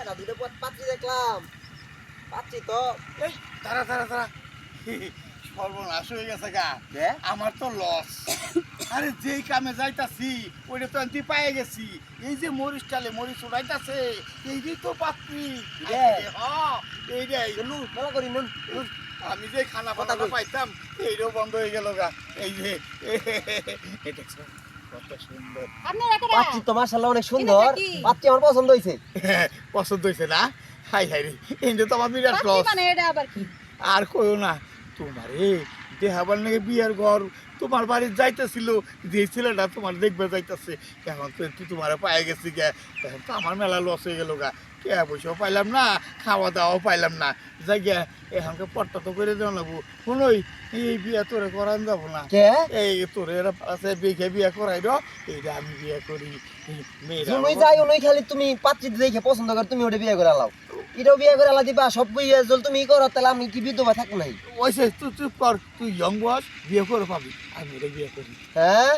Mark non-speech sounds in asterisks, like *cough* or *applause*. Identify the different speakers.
Speaker 1: এটা দুটো পথ পাচ্ছি দেখলাম পাচ্ছি তো
Speaker 2: এই তারা তারা তারা সর্বনাশ হয়ে গেছে গা আমার তো লস আরে যেই কামে যাইতাছি ওইটা তো আমি পায়ে গেছি এই যে মরিচ টালে মরিচ উড়াইতাছে এই যে তো পাত্রি
Speaker 1: রে।
Speaker 2: এই রে
Speaker 1: নুন মেলা করি নুন
Speaker 2: আমি যে খানা পাতা পাইতাম এইটাও বন্ধ হয়ে গেল গা এই যে
Speaker 1: পাচ্ছি তো অনেক সুন্দর। পাচ্ছি আমার পছন্দ হয়েছে *laughs*
Speaker 2: পছন্দ হয়েছে না? হাই হাই রে। এইটা তো আমার বিরাট লস
Speaker 3: মানে এটা আবার কি?
Speaker 2: আর কইও না তোমারে দেহাবার নাকি বিয়ার ঘর তোমার বাড়ি যাইতেছিল যে ছেলেটা তোমার দেখবে যাইতেছে এখন তো একটু তোমার পায়ে গেছি গে এখন তো আমার মেলা লস হয়ে গেল গা কে পয়সাও পাইলাম না খাওয়া দাওয়াও পাইলাম না যাই গিয়া এখানকে পট্টা তো করে দেওয়া লাগবো। শুনোই এই বিয়া তোরে করান যাব না। এই তোরে এরা আছে বিয়ে বিয়া করাই দাও এইটা আমি বিয়ে করি।
Speaker 1: তুমি যাই ওই খালি তুমি পাচ্ছি দেখে পছন্দ করে তুমি ওটা বিয়ে করে আলাও এটাও বিয়ে করে আলা দিবা সব বিয়ে জল তুমি করো তাহলে আমি কি বিধবা থাকব নাই?
Speaker 2: ওইসে তুই চুপ কর তুই বস বিয়ে করে পাবি। আমি এটা বিয়ে করি।
Speaker 1: হ্যাঁ?